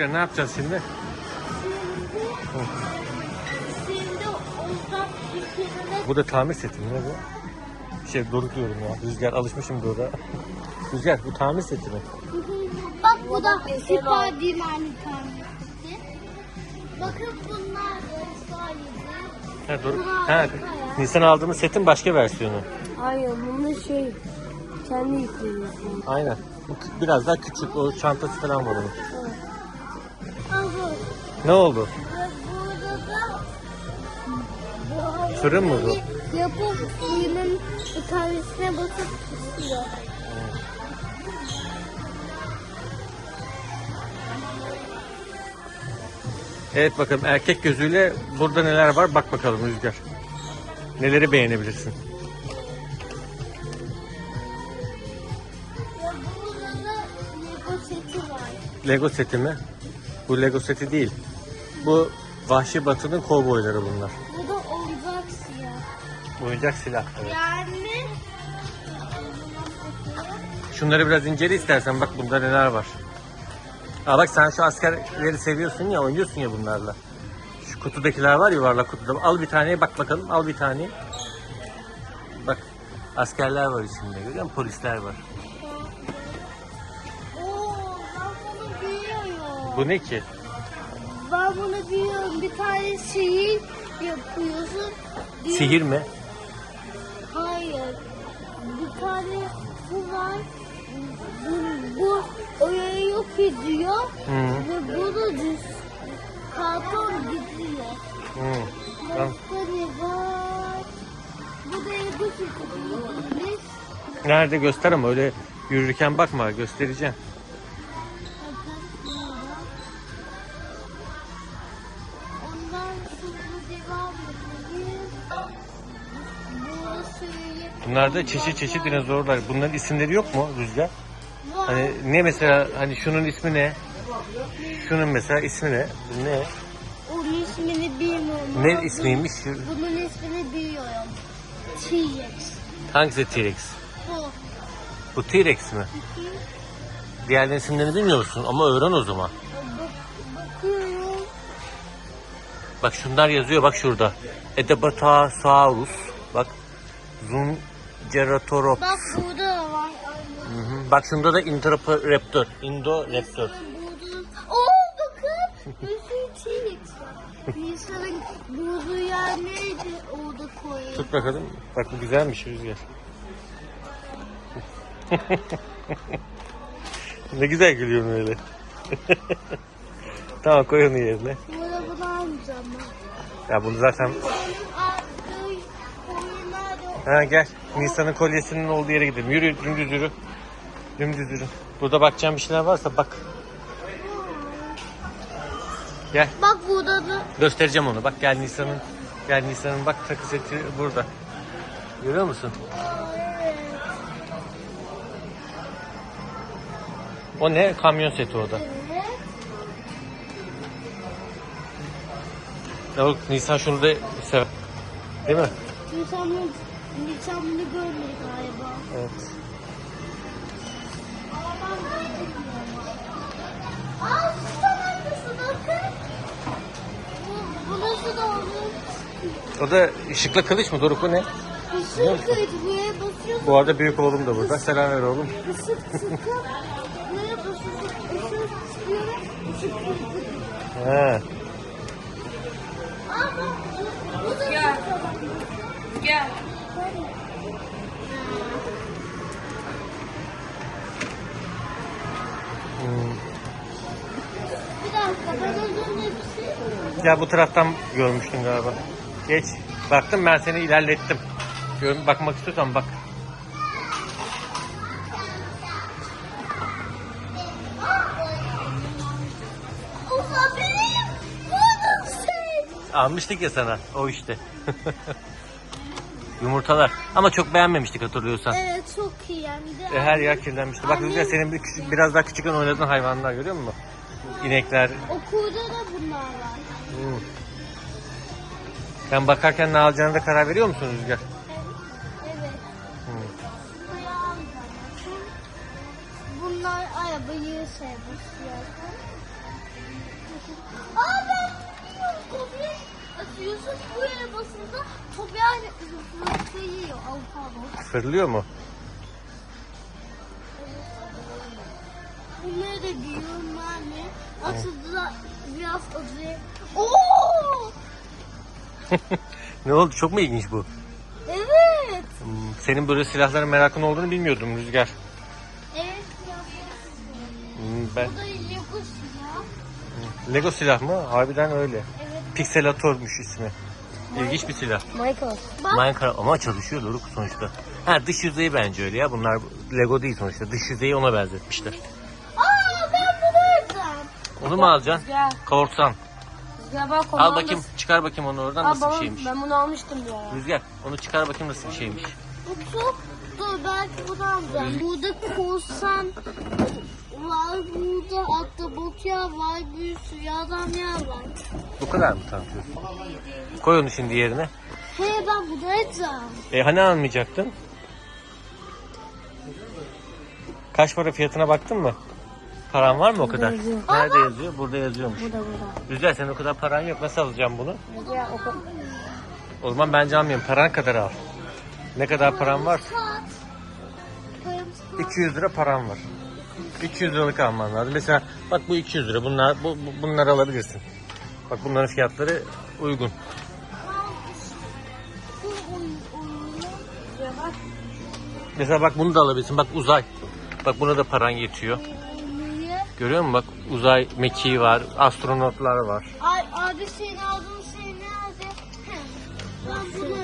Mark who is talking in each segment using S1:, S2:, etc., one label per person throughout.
S1: Rüzgar ne yapacağız şimdi?
S2: Şimdi, şimdi uzak fikirine
S1: Bu da tamir seti mi ne bu? Şey Doruk diyorum ya. Rüzgar alışmışım Doruk'a. Rüzgar bu tamir seti mi?
S2: Bak bu da Spiderman'in tanesi. Bakın bunlar da.
S1: Ha Doruk. Ha Nisan aldığımız setin başka versiyonu.
S3: Hayır bunu şey kendi yüklüyorsun.
S1: Aynen. Bu Biraz daha küçük. O çantası falan var onun. Ne oldu? Fırın mı bu?
S2: Yapıp suyunun tanesine basıp tutuyor.
S1: Evet bakalım erkek gözüyle burada neler var bak bakalım Rüzgar. Neleri beğenebilirsin?
S2: Ve burada da Lego seti var.
S1: Lego seti mi? Bu Lego seti değil. Bu Vahşi Batı'nın kovboyları bunlar.
S2: Bu da oyuncak siyah.
S1: Oyuncak silah. Evet.
S2: Yani
S1: Şunları biraz incele istersen bak bunda neler var. Aa bak sen şu askerleri seviyorsun ya oynuyorsun ya bunlarla. Şu kutudakiler var yuvarlak kutuda. Al bir tane bak bakalım al bir tane. Bak askerler var içinde görüyor musun? Polisler var.
S2: Oo, ben bunu biliyorum.
S1: Bu ne ki?
S2: Ben bunu biliyorum. Bir tane sihir yapıyorsun. Diyor-
S1: Sihir mi?
S2: Hayır. Bir tane bu var. Bu, bu orayı yok ediyor.
S1: Hı.
S2: Ve bu da düz. Karton gidiyor.
S1: Hı.
S2: Başka ne var? Bu da seti.
S1: Nerede göster ama öyle yürürken bakma göstereceğim. Bunlarda çeşit çeşit dinozorlar. Bunların isimleri yok mu Rüzgar? Hani ne mesela hani şunun ismi ne? Şunun mesela ismi ne? Ne?
S2: Onun ismini bilmiyorum.
S1: Ne ismiymiş?
S2: Bunun ismini biliyorum. T-Rex.
S1: Hangisi T-Rex?
S2: Bu.
S1: Bu T-Rex mi? Diğerlerinin isimlerini bilmiyor musun? Ama öğren o zaman.
S2: Bak, bakıyorum.
S1: Bak şunlar yazıyor bak şurada. Edebatasaurus. Bak. Zungeratorops.
S2: Bak burada da var.
S1: Hı hı. Bak şunda da Indoraptor. Indoraptor.
S2: Oo bakın. T-Rex var. İnsanın bulduğu yer neydi? Orada koyuyor.
S1: Tut bakalım. Bak bu güzelmiş Rüzgar. ne güzel gülüyorsun öyle. tamam koy onu yerine.
S2: Burada bunu almayacağım ben.
S1: Ya bunu zaten... Ha gel. Nisan'ın kolyesinin olduğu yere gidelim. Yürü dümdüz yürü. Dümdüz yürü. Burada bakacağım bir şeyler varsa bak. Gel.
S2: Bak burada da
S1: Göstereceğim onu. Bak gel Nisan'ın. Gel Nisan'ın bak takı seti burada. Görüyor musun? O ne? Kamyon seti o da. bak Nisan şunu da sever. Değil mi?
S2: Nisan bunu, Nisan bunu görmedi galiba.
S1: Evet.
S2: Aa şu tabancası bakın. Bu, burası da onun.
S1: O da ışıkla kılıç mı? Doruk o ne?
S2: Isık kayıt buraya basıyorsun.
S1: Bu arada büyük oğlum da burada. Selam ver oğlum.
S2: Isık sıkıp buraya basıyorsun. Isık sıkıyorum. Isık kayıt.
S1: He.
S2: Bak bu, bu da Gel.
S3: Gel.
S2: Bir dakika ben şey
S1: Ya bu taraftan görmüştün galiba. Geç. Baktım ben seni ilerlettim. Gör, bakmak istiyorsan bak. Almıştık ya sana. O işte. Yumurtalar. Ama çok beğenmemiştik hatırlıyorsan.
S2: Evet çok iyi yani. Bir de
S1: E, her yer kirlenmişti. Bak Rüzgar senin bir küçük, biraz daha küçükken oynadığın hayvanlar görüyor musun? İnekler.
S2: Okulda da bunlar var.
S1: Hmm. Sen bakarken ne alacağını da karar veriyor musun Rüzgar?
S2: Evet.
S1: Hmm.
S2: Bunlar arabayı sevmiş zaten. Aa ben biliyorum. Kopya atıyorsun. Buraya basınca kopya fırlatıyor. Al pardon.
S1: Fırlıyor mu?
S2: Bunları da yani. Atıldılar biraz acı. Oo!
S1: Ne oldu? Çok mu ilginç bu?
S2: Evet.
S1: Hmm, Senin böyle silahlara merakın olduğunu bilmiyordum Rüzgar.
S2: Evet.
S1: Hmm, Ben
S2: Bu da Lego silah.
S1: Lego silah mı? Harbiden öyle.
S2: Evet.
S1: Pixelator'muş ismi. İlginç bir silah.
S3: Michael.
S2: Bak.
S1: Minecraft ama çalışıyor Doruk sonuçta. Ha dış yüzeyi bence öyle ya. Bunlar Lego değil sonuçta. Dış yüzeyi ona benzetmişler.
S2: Aa ben bunu alacağım.
S1: Onu mu alacaksın?
S3: Rüzgar.
S1: Korsan.
S3: Rüzgar bak
S1: Al bakayım. Çıkar bakayım onu oradan
S3: Aa,
S1: nasıl bir
S3: baba,
S1: şeymiş.
S3: ben bunu almıştım bir ara.
S1: Rüzgar onu çıkar bakayım nasıl bir şeymiş.
S2: Bu çok dur belki bunu alacağım. Burada korsan var. Burada ahtapot yer var. Bir sürü adam yer var.
S1: Bu kadar mı tanıtıyorsun? Koy onu şimdi yerine.
S2: Hey ben bunu alacağım.
S1: E hani almayacaktın? Kaç para fiyatına baktın mı? Paran var mı o kadar?
S3: yazıyor.
S1: Nerede yazıyor? Burada yazıyormuş.
S3: Burada burada.
S1: Rüzgar senin o kadar paran yok. Nasıl alacağım bunu? O zaman bence almayayım. Paran kadar al. Ne kadar paran var?
S2: Saat. Paramız var.
S1: 200 lira param var. 200 liralık alman lazım. Mesela bak bu 200 lira. Bunlar bu, bu- bunları alabilirsin. Bak bunların fiyatları uygun. Mesela bak bunu da alabilirsin. Bak uzay. Bak buna da paran yetiyor. Görüyor musun? Bak uzay mekiği var. Astronotlar var.
S2: Ay abi senin aldığın şey nerede? He, Ben bunu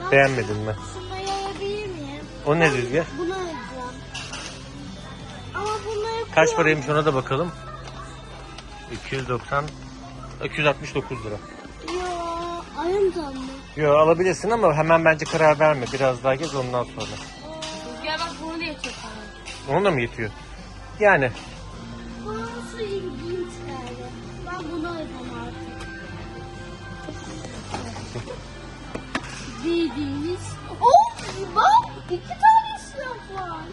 S2: ben
S1: Beğenmedin mi?
S2: şunu yayabilir miyim?
S1: O ne Rüzgar?
S2: Bunu alacağım. Ama bunları
S1: Kaç paraymış ona da bakalım. 290 269 lira.
S2: Ya ayımdan mı?
S1: Yo alabilirsin ama hemen bence karar verme. Biraz daha gez ondan sonra.
S3: Rüzgar bak bunu da yetiyor sana.
S1: Onun da mı yetiyor? Yani
S2: Bu nasıl ilginç geldi. Ben bunu alacağım artık. Bildiğiniz. Oh bak iki tane silah var.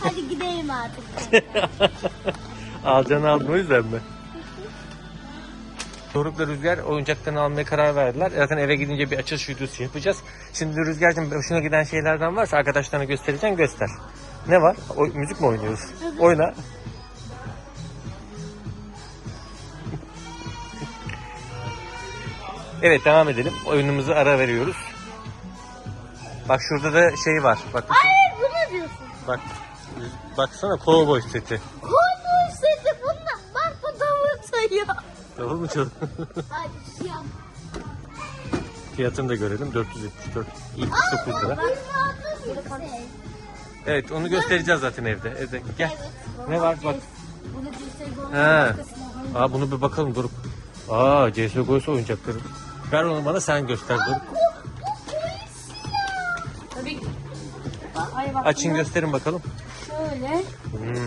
S2: Hadi gidelim artık.
S1: Alacağını aldın o yüzden mi? Doruk'la Rüzgar oyuncaklarını almaya karar verdiler. Zaten eve gidince bir açılış videosu yapacağız. Şimdi Rüzgar'cığım hoşuna giden şeylerden varsa arkadaşlarına göstereceksin göster. Ne var? O, müzik mi oynuyoruz? Oyna. Evet devam edelim. Oyunumuzu ara veriyoruz. Bak şurada da şey var. Bak
S2: Hayır bunu diyorsun.
S1: bak. Baksana kovboy seti.
S2: Konu sesi bununla. Bak bu davul sayıyor.
S1: Davul mu çalıyor?
S2: Hadi siyah.
S1: Fiyatını da görelim. 474. 79 lira.
S2: Bak aldığım bir şey.
S1: Evet onu göstereceğiz zaten evde. Evde gel. Ne var bak.
S3: Bunu
S1: He. Aa bunu bir bakalım Doruk. Aa CSGO'su oyuncakları. Ver onu bana sen göster Doruk.
S3: Ay bak.
S1: Açın
S3: bunlar
S1: gösterin bakalım.
S3: Şöyle.
S1: Hmm.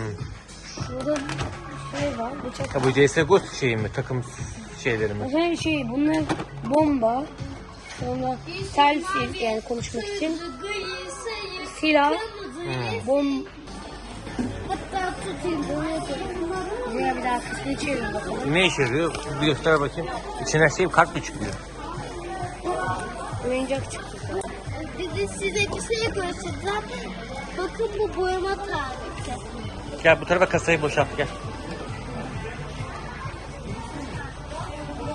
S3: Şurada bir şey var. Bıçak.
S1: Ha, bu CSGO şeyi mi? Takım şeyleri mi?
S3: Her şey bunlar bomba. Sonra selfie yani konuşmak için. Silah. Bom.
S2: Hatta tutayım bunu yapayım.
S3: Buraya bir daha kısmını çevir bakalım.
S1: Ne işe yarıyor? Bir göster bakayım. İçinden şey kart mı çıkıyor?
S3: Oyuncak çıktı.
S2: Bir de size bir şey göstereceğim. Bakın bu boyama tarifi.
S1: Gel bu tarafa kasayı boşalt gel.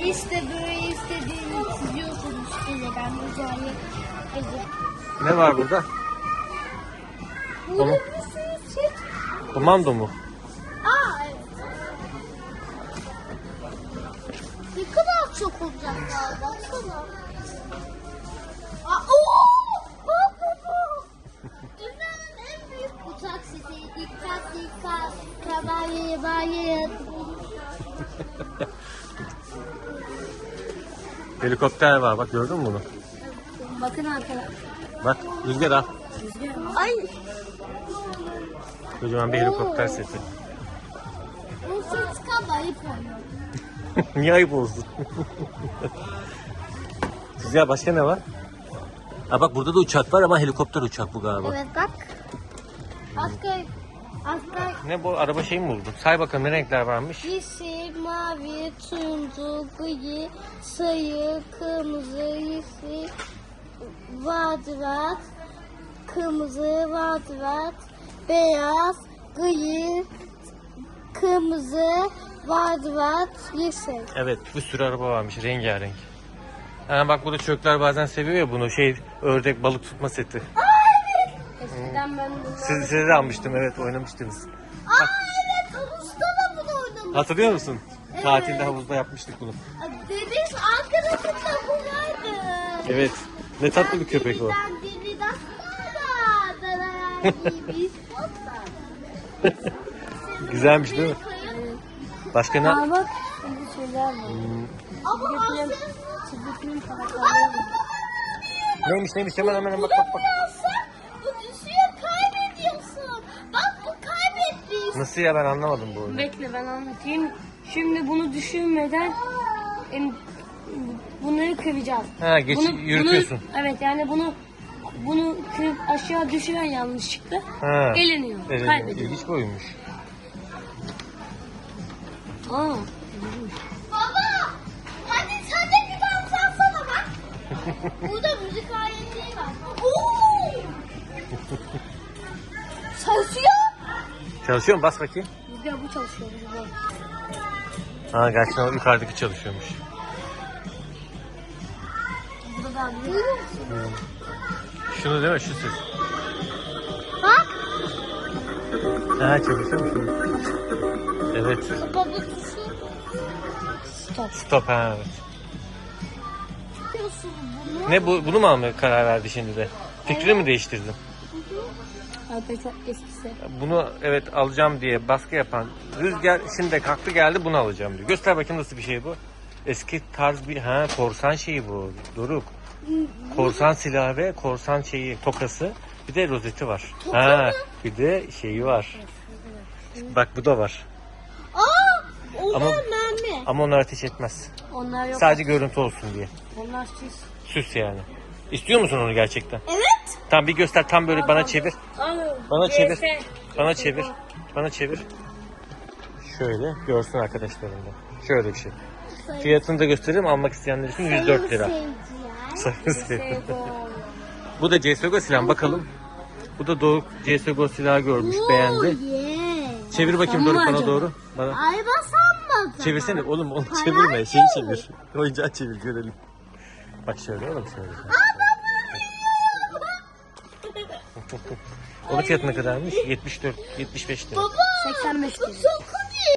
S2: İşte böyle istediğini çiziyorsunuz. İşte ben uzayı
S1: Ne var burada?
S2: Burada bir sürü şey.
S1: Komando mu?
S2: Aa evet. Ne kadar çok olacaklar baksana.
S1: Helikopter var bak gördün mü bunu?
S3: Bakın arkadaşlar.
S1: Bak Rüzgar al.
S2: Ay
S1: Kocaman bir helikopter seti.
S2: bu ses kabayı koyuyor.
S1: Niye ayıp olsun? Rüzgar başka ne var? Ha bak burada da uçak var ama helikopter uçak bu galiba.
S2: Evet bak. Başka
S1: Ne bu araba şey mi buldun? Say bakalım ne renkler varmış?
S2: yeşil, mavi, turuncu, gri, sarı, kırmızı, yeşil, lacivert, kırmızı, lacivert, beyaz, gri, kırmızı, lacivert, yeşil.
S1: Evet bir sürü araba varmış rengarenk. Ha, bak burada çocuklar bazen seviyor ya bunu şey ördek balık tutma seti.
S3: Ben bunları
S1: Siz, size de almıştım evet oynamıştınız.
S2: Aa evet, havuzda da bunu oynamış.
S1: Hatırlıyor musun? Tatilde havuzda yapmıştık bunu.
S2: Deniz arkadaşımla bu vardı.
S1: Evet. Ne tatlı bir köpek o. Güzelmiş değil mi? Başka ne?
S3: Aa bak şimdi şeyler var.
S2: Ama.
S1: Neymiş neymiş hemen hemen bak bak bak. Nasıl ya ben anlamadım bu oyunu.
S3: Bekle ben anlatayım. Şimdi bunu düşünmeden em, bunları kıracağız.
S1: Ha geç
S3: Bunu,
S1: yürütüyorsun.
S3: Bunu, evet yani bunu bunu kırıp aşağı düşüren yanlışlıkla
S1: Ha.
S3: eleniyor.
S1: Evet,
S3: Kaybediyor.
S1: ilginç bir oyunmuş.
S3: Aa,
S2: Baba hadi sen de bir dans yapsana bak. Burada müzik aletleri var. Oo! Çalışıyor.
S1: Çalışıyor mu? Bas bakayım.
S3: rüzgar bu çalışıyor rüzgar.
S1: Ha gerçekten o yukarıdaki çalışıyormuş.
S3: Burada da
S2: Duyuyor musun?
S1: Şunu değil mi? Şu ses.
S2: Bak.
S1: Ha çalışıyormuş. Evet.
S2: Baba tuşu.
S3: stop.
S1: Stop ha evet. Ne bu, bunu mu almaya karar verdi şimdi de? Fikrini mi değiştirdin?
S3: Alper çok eskisi.
S1: Bunu evet alacağım diye baskı yapan Rüzgar şimdi de kalktı geldi bunu alacağım diyor. Göster bakayım nasıl bir şey bu. Eski tarz bir ha korsan şeyi bu. Doruk. Korsan silahı ve korsan şeyi tokası. Bir de rozeti var. ha, bir de şeyi var. Bak bu da var.
S2: Aa! Onlar
S1: Ama-
S2: mermi.
S1: Ama onlar ateş etmez.
S3: Onlar yok.
S1: Sadece görüntü olsun diye.
S3: Onlar süs.
S1: Süs yani. İstiyor musun onu gerçekten?
S2: Evet.
S1: Tam bir göster tam böyle bana çevir. Bana çevir. Bana çevir. Bana çevir. Şöyle görsün arkadaşlarım da. Şöyle bir şey. Fiyatını da göstereyim almak isteyenler için 104 lira.
S2: Seyirciler.
S1: Bu da CSGO silah bakalım. Bu da Doruk CSGO silahı görmüş beğendi. Çevir bakayım Doruk bana doğru. Bana.
S2: Ay basammadım.
S1: Çevirsene oğlum onu çevirme şeyi çevir. Oyuncağı çevir görelim. Bak şöyle oğlum şöyle. Onun fiyatı ne kadarmış? 74, 75 lira.
S2: Baba
S3: 85
S2: bu çok